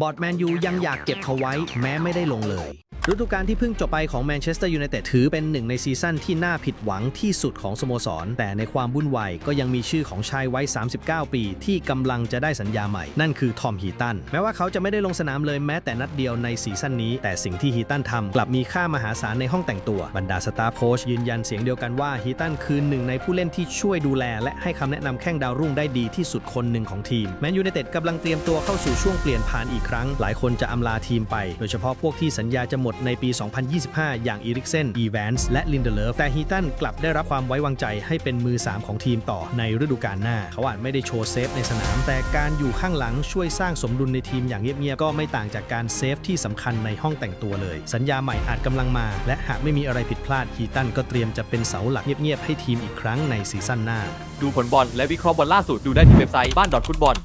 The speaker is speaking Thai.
บอร์ดแมนยูยังอยากเก็บเขาไว้แม้ไม่ได้ลงเลย ฤดูกาลที่เพิ่งจบไปของแมนเชสเตอร์ยูไนเต็ดถือเป็นหนึ่งในซีซั่นที่น่าผิดหวังที่สุดของสโมสร แต่ในความวุ่นวายก็ยังมีชื่อของชายวัย39 ปี ที่กำลังจะได้สัญญาใหม่ นั่นคือทอมฮีตัน แม้ว่าเขาจะไม่ได้ลงสนามเลยแม้แต่นัดเดียวในซีซั่นนี้ แต่สิ่งที่ฮีตันทำกลับมีค่ามหาศาลในห้องแต่งตัว บรรดาสตาฟโค้ชยืนยันเสียงเดียวกันว่าฮีตันคือหนึ่งในผู้เล่นที่ช่วยดูแล และให้คำแนะนำแข้งดาวรุ่งได้ดีที่สุดคนหนึ่งของทีมแมนยูไนเต็ดกำลังเตรียมตัวเข้าสู่ช่วงเปลี่ยนผ่านอีกครั้ง หลายคนจะอำลาทีมไป โดยเฉพาะพวกที่สัญญาจะหมดในปี 2025 อย่างอีริกเซน อีแวนส์ และลินเดเลฟ แต่ฮีตันกลับได้รับความไว้วางใจให้เป็นมือ 3 ของทีมต่อในฤดูกาลหน้า เขาอาจไม่ได้โชว์เซฟในสนาม แต่การอยู่ข้างหลังช่วยสร้างสมดุลในทีมอย่างเงียบๆ ก็ไม่ต่างจากการเซฟที่สำคัญในห้องแต่งตัวเลย สัญญาใหม่อาจกำลังมา และหากไม่มีอะไรผิดพลาดฮีตันก็เตรียมจะเป็นเสาหลักเงียบๆให้ทีมอีกครั้งในซีซั่นหน้า ดูผลบอลและวิเคราะห์บอลล่าสุดดูได้ที่เว็บไซต์บ้านดอทฟุตบอล